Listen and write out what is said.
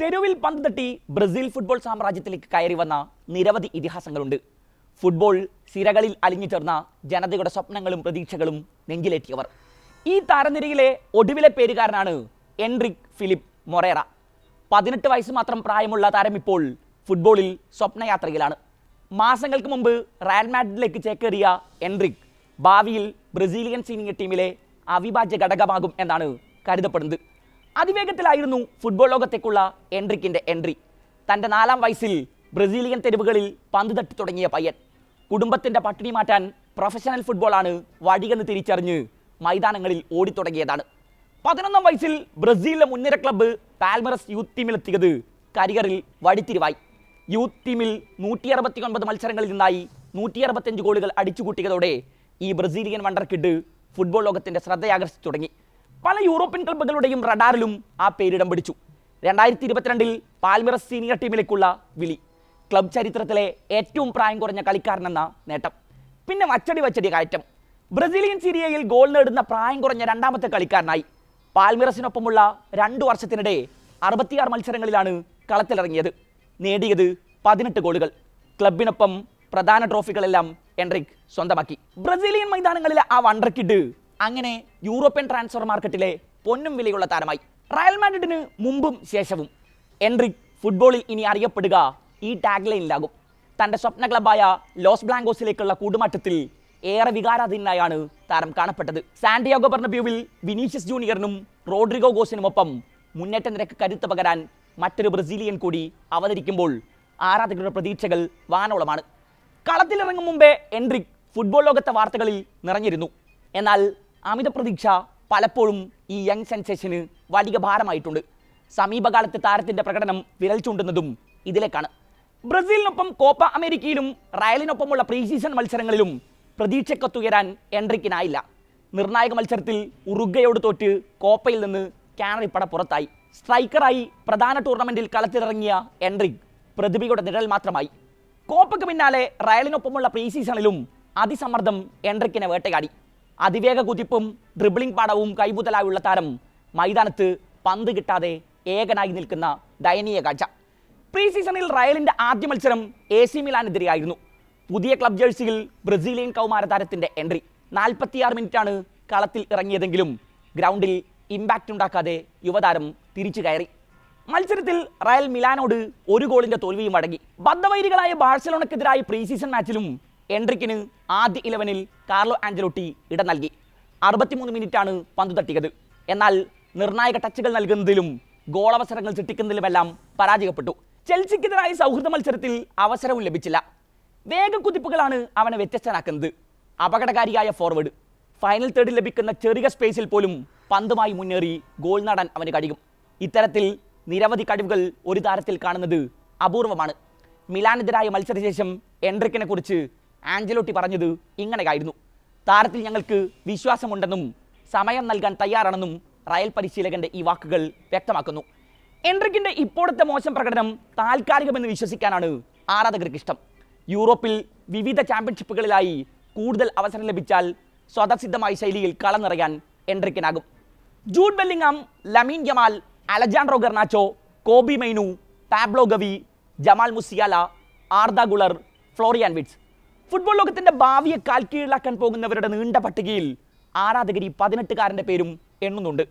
തെരുവിൽ പന്ത് തട്ടി ബ്രസീൽ ഫുട്ബോൾ സാമ്രാജ്യത്തിലേക്ക് കയറി വന്ന നിരവധി ഇതിഹാസങ്ങളുണ്ട്. ഫുട്ബോൾ സിരകളിൽ അലിഞ്ഞു ചേർന്ന ജനതയുടെ സ്വപ്നങ്ങളും പ്രതീക്ഷകളും നെഞ്ചിലേറ്റിയവർ. ഈ താരനിരയിലെ ഒടുവിലെ പേരുകാരനാണ് എൻറിക് ഫിലിപ്പ് മൊറേറ. പതിനെട്ട് വയസ്സ് മാത്രം പ്രായമുള്ള താരം ഇപ്പോൾ ഫുട്ബോളിൽ സ്വപ്നയാത്രയിലാണ്. മാസങ്ങൾക്ക് മുമ്പ് റയൽ മാഡ്രിഡിലേക്ക് ചേക്കേറിയ എൻറിക് ഭാവിയിൽ ബ്രസീലിയൻ സീനിയർ ടീമിലെ അവിഭാജ്യ ഘടകമാകും എന്നാണ് കരുതപ്പെടുന്നത്. അതിവേഗത്തിലായിരുന്നു ഫുട്ബോൾ ലോകത്തേക്കുള്ള എൻട്രിക്കിന്റെ എൻട്രി. തന്റെ നാലാം വയസ്സിൽ ബ്രസീലിയൻ തെരുവുകളിൽ പന്ത് തട്ടി തുടങ്ങിയ പയ്യൻ. കുടുംബത്തിന്റെ പട്ടിണി മാറ്റാൻ പ്രൊഫഷണൽ ഫുട്ബോളാണ് വഴികെന്ന് തിരിച്ചറിഞ്ഞ് മൈതാനങ്ങളിൽ ഓടിത്തുടങ്ങിയതാണ്. പതിനൊന്നാം വയസ്സിൽ ബ്രസീലിലെ മുൻനിര ക്ലബ്ബ് പാൽമറസ് യൂത്ത് ടീമിലെത്തിയത് കരിയറിൽ വഴിത്തിരിവായി. യൂത്ത് ടീമിൽ നൂറ്റി അറുപത്തി ഒൻപത് മത്സരങ്ങളിൽ നിന്നായി നൂറ്റി അറുപത്തഞ്ച് ഗോളുകൾ അടിച്ചുകൂട്ടിയതോടെ ഈ ബ്രസീലിയൻ വണ്ടർ കിഡ് ഫുട്ബോൾ ലോകത്തിന്റെ ശ്രദ്ധയാകർഷിച്ചു തുടങ്ങി. പല യൂറോപ്യൻ ക്ലബ്ബുകളുടെയും റഡാറിലും ആ പേരിടം പിടിച്ചു. രണ്ടായിരത്തി ഇരുപത്തിരണ്ടിൽ പാൽമിറസ് സീനിയർ ടീമിലേക്കുള്ള വിളി. ക്ലബ് ചരിത്രത്തിലെ ഏറ്റവും പ്രായം കുറഞ്ഞ കളിക്കാരനെന്ന നേട്ടം. പിന്നെ വച്ചടി വച്ചടി കയറ്റം. ബ്രസീലിയൻ സീരിയയിൽ ഗോൾ നേടുന്ന പ്രായം കുറഞ്ഞ രണ്ടാമത്തെ കളിക്കാരനായി. പാൽമിറസിനൊപ്പമുള്ള രണ്ടു വർഷത്തിനിടെ അറുപത്തിയാറ് മത്സരങ്ങളിലാണ് കളത്തിലിറങ്ങിയത്. നേടിയത് പതിനെട്ട് ഗോളുകൾ. ക്ലബിനൊപ്പം പ്രധാന ട്രോഫികളെല്ലാം എൻട്രിക് സ്വന്തമാക്കി. ബ്രസീലിയൻ മൈതാനങ്ങളിലെ ആ വണ്ടർ കിഡ് അങ്ങനെ യൂറോപ്യൻ ട്രാൻസ്ഫർ മാർക്കറ്റിലെ പൊന്നും വിലയുള്ള താരമായി. റയൽ മാഡ്രിഡിന് മുമ്പും ശേഷവും. എൻട്രിക് ഫുട്ബോളിൽ ഇനി അറിയപ്പെടുക ഈ ടാഗ് ലൈനിലാകും തന്റെ സ്വപ്ന ക്ലബായ ലോസ് ബ്ലാങ്കോസിലേക്കുള്ള കൂടുമാറ്റത്തിൽ ഏറെ വികാരാധീനായാണ് താരം കാണപ്പെട്ടത്. സാന്റിയാഗോ ബർണബ്യൂവിൽ വിനീഷ്യസ് ജൂനിയറിനും റോഡ്രിഗോ ഗോസിനുമൊപ്പം മുന്നേറ്റ നിരക്ക് കരുത്ത് പകരാൻ മറ്റൊരു ബ്രസീലിയൻ കൂടി അവതരിക്കുമ്പോൾ ആരാധകരുടെ പ്രതീക്ഷകൾ വാനോളമാണ്. കളത്തിലിറങ്ങും മുമ്പേ എൻട്രിക് ഫുട്ബോൾ ലോകത്തെ വാർത്തകളിൽ നിറഞ്ഞിരുന്നു. എന്നാൽ അമിത പ്രതീക്ഷ പലപ്പോഴും ഈ യങ് സെൻസേഷന് വലിയ ഭാരമായിട്ടുണ്ട് സമീപകാലത്ത് താരത്തിന്റെ പ്രകടനം വിരൽ ചൂണ്ടുന്നതും ഇതിലേക്കാണ്. ബ്രസീലിനൊപ്പം കോപ്പ അമേരിക്കയിലും റയലിനൊപ്പമുള്ള പ്രീ സീസൺ മത്സരങ്ങളിലും പ്രതീക്ഷക്കൊത്തുയരാൻ എൻട്രിക്കിനായില്ല. നിർണായക മത്സരത്തിൽ ഉറുഗയോട് തോറ്റ് കോപ്പയിൽ നിന്ന് കാനറിപ്പട പുറത്തായി. സ്ട്രൈക്കറായി പ്രധാന ടൂർണമെന്റിൽ കളത്തിലിറങ്ങിയ എൻട്രിക് പ്രതിഭയുടെ നിഴൽ മാത്രമായി. കോപ്പയ്ക്ക് പിന്നാലെ റയലിനൊപ്പമുള്ള പ്രീ സീസണിലും അതിസമ്മർദ്ദം എൻട്രിക്കിനെ വേട്ടയാടി. അതിവേഗ കുതിപ്പും ഡ്രിബിളിംഗ് പാടവും കൈമുതലായുള്ള താരം മൈതാനത്ത് പന്ത് കിട്ടാതെ ഏകനായി നിൽക്കുന്ന ദയനീയ കാഴ്ച പ്രീ സീസണിൽ റയലിന്റെ ആദ്യ മത്സരം എ സി മിലാനെതിരെയായിരുന്നു. പുതിയ ക്ലബ് ജേഴ്സിയിൽ ബ്രസീലിയൻ കൗമാര താരത്തിന്റെ എൻട്രി നാൽപ്പത്തിയാറ് മിനിറ്റാണ് കളത്തിൽ ഇറങ്ങിയതെങ്കിലും ഗ്രൗണ്ടിൽ ഇമ്പാക്റ്റ് ഉണ്ടാക്കാതെ യുവതാരം തിരിച്ചു കയറി. മത്സരത്തിൽ റയൽ മിലാനോട് ഒരു ഗോളിന്റെ തോൽവിയും അടങ്ങി. ബദ്ധവൈരികളായ ബാഴ്സലോണക്കെതിരായ പ്രീ സീസൺ മാച്ചിലും എൻട്രിക്കിന് ആദ്യ ഇലവനിൽ കാർലോ ആഞ്ചലോട്ടി ഇടം നൽകി. അറുപത്തിമൂന്ന് മിനിറ്റാണ് പന്ത് തട്ടിയത്. എന്നാൽ നിർണായക ടച്ചുകൾ നൽകുന്നതിലും ഗോളവസരങ്ങൾ സൃഷ്ടിക്കുന്നതിലുമെല്ലാം പരാജയപ്പെട്ടു. ചെൽസിക്കെതിരായ സൗഹൃദ മത്സരത്തിൽ അവസരവും ലഭിച്ചില്ല. വേഗക്കുതിപ്പുകളാണ് അവനെ വ്യത്യസ്തനാക്കുന്നത്. അപകടകാരിയായ ഫോർവേഡ് ഫൈനൽ തേർഡിൽ ലഭിക്കുന്ന ചെറിയ സ്പേസിൽ പോലും പന്തുമായി മുന്നേറി ഗോൾ നേടാൻ അവന് കഴിയും. ഇത്തരത്തിൽ നിരവധി കഴിവുകൾ ഒരു താരത്തിൽ കാണുന്നത് അപൂർവമാണ്. മിലാനെതിരായ മത്സരശേഷം എൻട്രിക്കിനെ കുറിച്ച് ആഞ്ചലോട്ടി പറഞ്ഞത് ഇങ്ങനെയായിരുന്നു. താരത്തിൽ ഞങ്ങൾക്ക് വിശ്വാസമുണ്ടെന്നും സമയം നൽകാൻ തയ്യാറാണെന്നും റയൽ പരിശീലകന്റെ ഈ വാക്കുകൾ വ്യക്തമാക്കുന്നു. എൻട്രിക്കിന്റെ ഇപ്പോഴത്തെ മോശം പ്രകടനം താൽക്കാലികമെന്ന് വിശ്വസിക്കാനാണ് ആരാധകർക്ക് ഇഷ്ടം. യൂറോപ്പിൽ വിവിധ ചാമ്പ്യൻഷിപ്പുകളിലായി കൂടുതൽ അവസരം ലഭിച്ചാൽ സ്വതസിദ്ധമായ ശൈലിയിൽ കളം നിറയാൻ എൻട്രിക്കിനാകും. Jude Bellingham Lamine Jamal Alejandro Garnacho Kobbie Mainoo Pablo Gavi Jamal Musiala Arda Guler Florian Wirtz. Football ലോകത്തിന്റെ ഭാവിയെ കാൽക്കീഴിലാക്കാൻ പോകുന്നവരുടെ നീണ്ട പട്ടികയിൽ ആരാധകരി ഈ പതിനെട്ടുകാരന്റെ പേരും എണ്ണുന്നുണ്ട്.